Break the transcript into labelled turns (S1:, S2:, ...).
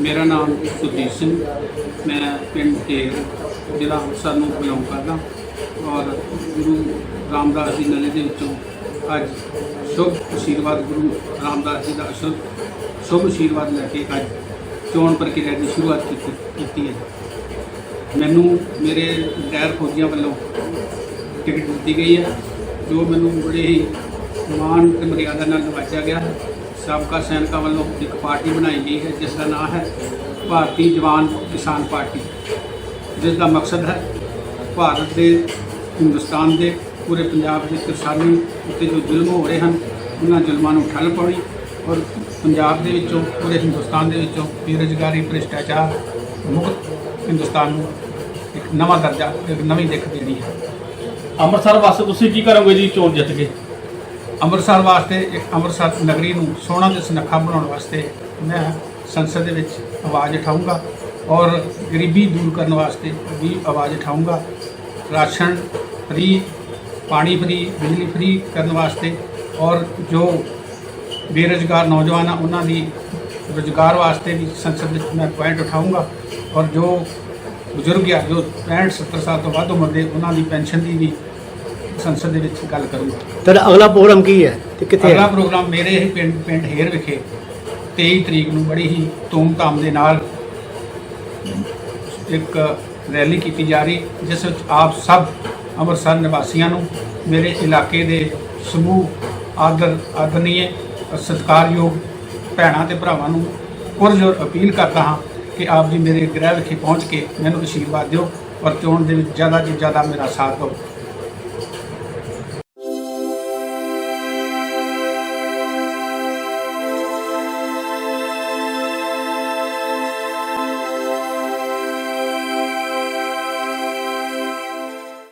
S1: ਮੇਰਾ ਨਾਮ ਸੁਦੀਪ ਸਿੰਘ। ਮੈਂ ਪਿੰਡ ਢੇਰ ਜ਼ਿਲ੍ਹਾ ਅੰਮ੍ਰਿਤਸਰ ਨੂੰ ਬਿਲੋਂਗ ਕਰਦਾ ਔਰ ਗੁਰੂ ਰਾਮਦਾਸ ਜੀ ਨਲੇ ਦੇ ਵਿੱਚੋਂ ਅੱਜ ਸ਼ੁਭ ਅਸ਼ੀਰਵਾਦ ਗੁਰੂ ਰਾਮਦਾਸ ਜੀ ਦਾ ਅਸ਼ੁਭ ਸ਼ੁਭ ਅਸ਼ੀਰਵਾਦ ਲੈ ਕੇ ਅੱਜ ਚੋਣ ਪ੍ਰਕਿਰਿਆ ਦੀ ਸ਼ੁਰੂਆਤ ਕੀਤੀ ਕੀਤੀ ਹੈ। ਮੈਨੂੰ ਮੇਰੇ ਗੈਰ ਫੌਜੀਆਂ ਵੱਲੋਂ ਟਿਕਟ ਦਿੱਤੀ ਗਈ ਹੈ, ਜੋ ਮੈਨੂੰ ਬੜੇ ਹੀ ਮਾਣ ਤੇ ਮਰਿਆਦਾ ਨਾਲ ਨਿਵਾਜਿਆ ਗਿਆ। ਹੈ ਸਾਬਕਾ ਸੈਨਿਕਾਂ ਵੱਲੋਂ ਇੱਕ ਪਾਰਟੀ ਬਣਾਈ ਗਈ ਹੈ, ਜਿਸ ਦਾ ਨਾਮ ਹੈ ਭਾਰਤੀ ਜਵਾਨ ਕਿਸਾਨ ਪਾਰਟੀ। ਜਿਸ ਦਾ ਮਕਸਦ ਹੈ ਭਾਰਤ ਦੇ ਹਿੰਦੁਸਤਾਨ ਦੇ ਪੂਰੇ ਪੰਜਾਬ ਦੇ ਕਿਸਾਨੀ ਉੱਤੇ ਜੋ ਜ਼ੁਲਮ ਹੋ ਰਹੇ ਹਨ ਉਹਨਾਂ ਜ਼ੁਲਮਾਂ ਨੂੰ ਠੱਲ ਪਾਉਣੀ ਔਰ ਪੰਜਾਬ ਦੇ ਵਿੱਚੋਂ ਪੂਰੇ ਹਿੰਦੁਸਤਾਨ ਦੇ ਵਿੱਚੋਂ ਬੇਰੁਜ਼ਗਾਰੀ ਭ੍ਰਿਸ਼ਟਾਚਾਰ ਮੁਕਤ ਹਿੰਦੁਸਤਾਨ ਨੂੰ ਇੱਕ ਨਵਾਂ ਦਰਜਾ ਇੱਕ ਨਵੀਂ ਦਿੱਖ ਦੇਣੀ ਹੈ।
S2: ਅੰਮ੍ਰਿਤਸਰ ਵਾਸਤੇ ਤੁਸੀਂ ਕੀ ਕਰੋਗੇ ਜੀ ਚੋਣ ਜਿੱਤ ਕੇ?
S1: ਅੰਮ੍ਰਿਤਸਰ ਵਾਸਤੇ ਇੱਕ ਅੰਮ੍ਰਿਤਸਰ ਨਗਰੀ ਨੂੰ ਸੋਹਣਾ ਤੇ ਸੁਨੱਖਾ ਬਣਾਉਣ ਵਾਸਤੇ ਮੈਂ ਸੰਸਦ ਦੇ ਵਿੱਚ ਆਵਾਜ਼ ਉਠਾਊਂਗਾ ਔਰ ਗਰੀਬੀ ਦੂਰ ਕਰਨ ਵਾਸਤੇ ਵੀ ਆਵਾਜ਼ ਉਠਾਊਂਗਾ। ਰਾਸ਼ਨ ਫ੍ਰੀ ਪਾਣੀ ਫ੍ਰੀ ਬਿਜਲੀ ਫ੍ਰੀ ਕਰਨ ਵਾਸਤੇ ਔਰ ਜੋ ਬੇਰੁਜ਼ਗਾਰ ਨੌਜਵਾਨ ਆ ਉਹਨਾਂ ਦੀ ਰੁਜ਼ਗਾਰ ਵਾਸਤੇ ਵੀ ਸੰਸਦ ਵਿੱਚ ਮੈਂ ਪੁਆਇੰਟ ਉਠਾਊਂਗਾ ਔਰ ਜੋ ਬਜ਼ੁਰਗ ਆ ਜੋ 65 70 ਸਾਲ ਤੋਂ ਵੱਧ ਉਮਰ ਦੇ ਉਹਨਾਂ ਦੀ ਪੈਨਸ਼ਨ ਦੀ ਵੀ ਸੰਸਦ ਦੇ ਵਿੱਚ ਗੱਲ ਕਰੂੰਗਾ।
S3: ਤੁਹਾਡਾ ਅਗਲਾ ਪ੍ਰੋਗਰਾਮ ਕੀ ਹੈ ਤੇ ਕਿੱਥੇ
S1: ਅਗਲਾ ਪ੍ਰੋਗਰਾਮ ਮੇਰੇ ਹੀ ਪਿੰਡ ਪਿੰਡ ਹੇਰ ਵਿਖੇ 23 ਤਰੀਕ ਨੂੰ ਬੜੀ ਹੀ ਧੂਮਧਾਮ ਦੇ ਨਾਲ ਇੱਕ ਰੈਲੀ ਕੀਤੀ ਜਾ ਰਹੀ ਜਿਸ ਵਿੱਚ ਆਪ ਸਭ ਅੰਮ੍ਰਿਤਸਰ ਨਿਵਾਸੀਆਂ ਨੂੰ ਮੇਰੇ ਇਲਾਕੇ ਦੇ ਸਮੂਹ, ਆਦਰ, ਆਦਰਨੀਏ, ਸਤਿਕਾਰਯੋਗ ਭੈਣਾਂ ਤੇ ਭਰਾਵਾਂ ਨੂੰ ਪੁਰਜੋਰ ਅਪੀਲ ਕਰਦਾ ਹਾਂ ਕਿ ਆਪ ਜੀ ਮੇਰੇ ਗ੍ਰਹਿ ਵਿਖੇ ਪਹੁੰਚ ਕੇ ਮੈਨੂੰ ਅਸ਼ੀਰਵਾਦ ਦਿਓ ਔਰ ਚੋਣ ਦੇ ਵਿੱਚ ਜ਼ਿਆਦਾ ਤੋਂ ਜ਼ਿਆਦਾ ਮੇਰਾ ਸਾਥ ਦਿਓ।